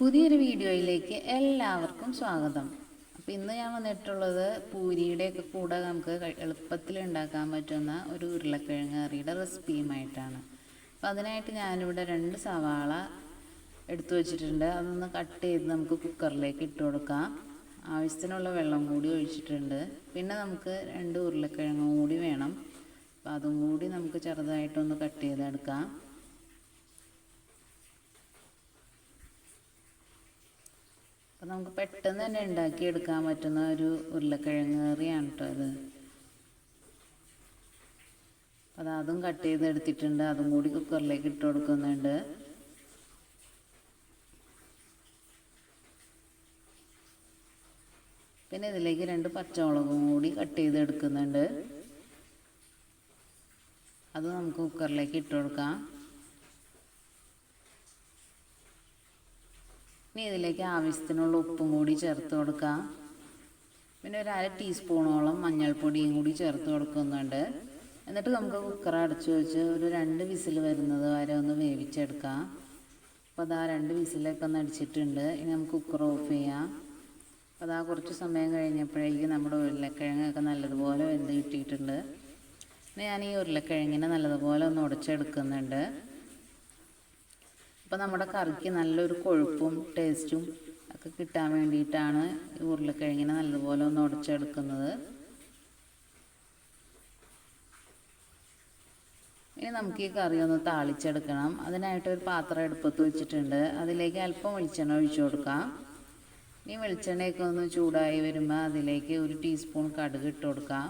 പുതിയൊരു വീഡിയോയിലേക്ക് എല്ലാവർക്കും സ്വാഗതം. അപ്പോൾ ഇന്ന് ഞാൻ വന്നിട്ടുള്ളത് പൂരിയുടെയൊക്കെ കൂടെ നമുക്ക് എളുപ്പത്തിൽ ഉണ്ടാക്കാൻ പറ്റുന്ന ഒരു ഉരുളക്കിഴങ്ങ് കറിയുടെ റെസിപ്പിയുമായിട്ടാണ്. അപ്പോൾ അതിനായിട്ട് ഞാനിവിടെ രണ്ട് സവാള എടുത്തു വച്ചിട്ടുണ്ട്. അതൊന്ന് കട്ട് ചെയ്ത് നമുക്ക് കുക്കറിലേക്ക് ഇട്ട് കൊടുക്കാം. ആവശ്യത്തിനുള്ള വെള്ളം കൂടി ഒഴിച്ചിട്ടുണ്ട്. പിന്നെ നമുക്ക് രണ്ട് ഉരുളക്കിഴങ്ങും കൂടി വേണം. അപ്പോൾ അതും കൂടി നമുക്ക് ചെറുതായിട്ടൊന്ന് കട്ട് ചെയ്തെടുക്കാം. അപ്പം നമുക്ക് പെട്ടെന്ന് തന്നെ ഉണ്ടാക്കിയെടുക്കാൻ പറ്റുന്ന ഒരു ഉരുളക്കിഴങ്ങ് കറിയാണ് കേട്ടോ അത്. അത് അതും കട്ട് ചെയ്തെടുത്തിട്ടുണ്ട്. അതും കൂടി കുക്കറിലേക്ക് ഇട്ട് കൊടുക്കുന്നുണ്ട്. പിന്നെ ഇതിലേക്ക് രണ്ട് പച്ചമുളകും കൂടി കട്ട് ചെയ്തെടുക്കുന്നുണ്ട്. അത് നമുക്ക് കുക്കറിലേക്ക് ഇട്ട് കൊടുക്കാം. ഇനി ഇതിലേക്ക് ആവശ്യത്തിനുള്ള ഉപ്പും കൂടി ചേർത്ത് കൊടുക്കുക പിന്നെ ഒരു അര ടീസ്പൂണോളം മഞ്ഞൾപ്പൊടിയും കൂടി ചേർത്ത് കൊടുക്കുന്നുണ്ട്. എന്നിട്ട് നമുക്ക് കുക്കർ അടച്ചു വെച്ച് ഒരു രണ്ട് വിസിൽ വരുന്നത് വരെ ഒന്ന് വേവിച്ചെടുക്കുക അപ്പോൾ അതാ രണ്ട് വിസിലൊക്കെ ഒന്ന് അടിച്ചിട്ടുണ്ട്. ഇനി നമുക്ക് കുക്കർ ഓഫ് ചെയ്യാം. അപ്പോൾ അതാ കുറച്ച് സമയം കഴിഞ്ഞപ്പോഴേക്കും നമ്മുടെ ഉരുളക്കിഴങ്ങൊക്കെ നല്ലതുപോലെ വെന്ത് കിട്ടിയിട്ടുണ്ട്. ഞാൻ ഈ ഉരുളക്കിഴങ്ങിനെ നല്ലതുപോലെ ഒന്ന് ഉടച്ചെടുക്കുന്നുണ്ട്. അപ്പോൾ നമ്മുടെ കറിക്ക് നല്ലൊരു കൊഴുപ്പും ടേസ്റ്റും ഒക്കെ കിട്ടാൻ വേണ്ടിയിട്ടാണ് ഈ ഉരുളക്കിഴങ്ങിനെ നല്ലപോലെ ഒന്ന് ഉടച്ചെടുക്കുന്നത്. ഇനി നമുക്ക് ഈ കറി ഒന്ന് താളിച്ചെടുക്കണം. അതിനായിട്ട് ഒരു പാത്രം എടുപ്പത്ത് വെച്ചിട്ടുണ്ട്. അതിലേക്ക് അല്പം വെളിച്ചെണ്ണ ഒഴിച്ചു കൊടുക്കാം. ഇനി വെളിച്ചെണ്ണയൊക്കെ ഒന്ന് ചൂടായി വരുമ്പോൾ അതിലേക്ക് ഒരു ടീസ്പൂൺ കടുക് ഇട്ട് കൊടുക്കാം.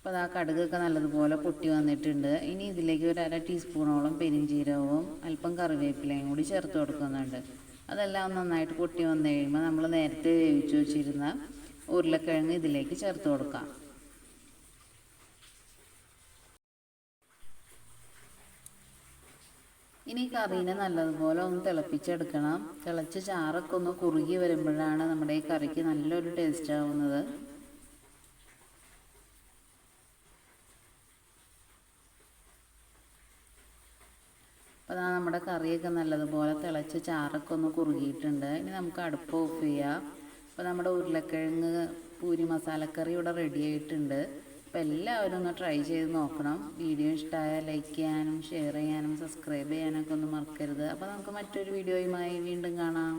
അപ്പോൾ ആ കടുകൊക്കെ നല്ലതുപോലെ പൊട്ടി വന്നിട്ടുണ്ട്. ഇനി ഇതിലേക്ക് ഒരു അര ടീസ്പൂണോളം പെരിഞ്ചീരകവും അല്പം കറിവേപ്പിലയും കൂടി ചേർത്ത് കൊടുക്കുന്നുണ്ട്. അതെല്ലാം നന്നായിട്ട് പൊട്ടി വന്നു കഴിയുമ്പോൾ നമ്മൾ നേരത്തെ വേവിച്ച് വെച്ചിരുന്ന ഉരുളക്കിഴങ്ങ് ഇതിലേക്ക് ചേർത്ത് കൊടുക്കാം. ഇനി കറീനെ നല്ലതുപോലെ ഒന്ന് തിളപ്പിച്ചെടുക്കണം. തിളച്ച് ചാറൊക്കെ ഒന്ന് കുറുകി വരുമ്പോഴാണ് നമ്മുടെ ഈ കറിക്ക് നല്ലൊരു ടേസ്റ്റ് ആവുന്നത്. അപ്പോൾ അതാ നമ്മുടെ കറിയൊക്കെ നല്ലതുപോലെ തിളച്ച് ചാറൊക്കെ ഒന്ന് കുറുകിയിട്ടുണ്ട്. ഇനി നമുക്ക് അടുപ്പ് ഓഫ് ചെയ്യാം. അപ്പോൾ നമ്മുടെ ഉരുളക്കിഴങ്ങ് പൂരി മസാലക്കറി ഇവിടെ റെഡി ആയിട്ടുണ്ട്. അപ്പോൾ എല്ലാവരും ഒന്ന് ട്രൈ ചെയ്ത് നോക്കണം. വീഡിയോ ഇഷ്ടമായാൽ ലൈക്ക് ചെയ്യാനും ഷെയർ ചെയ്യാനും സബ്സ്ക്രൈബ് ചെയ്യാനൊക്കെ ഒന്ന് മറക്കരുത്. അപ്പോൾ നമുക്ക് മറ്റൊരു വീഡിയോയുമായി വീണ്ടും കാണാം.